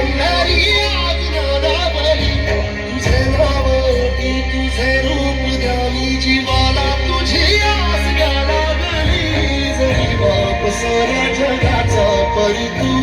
ी तुझ्या तुझे रूप गाणी जीवाला तुझे आस गादा मारी सही बाप सरा जरा जा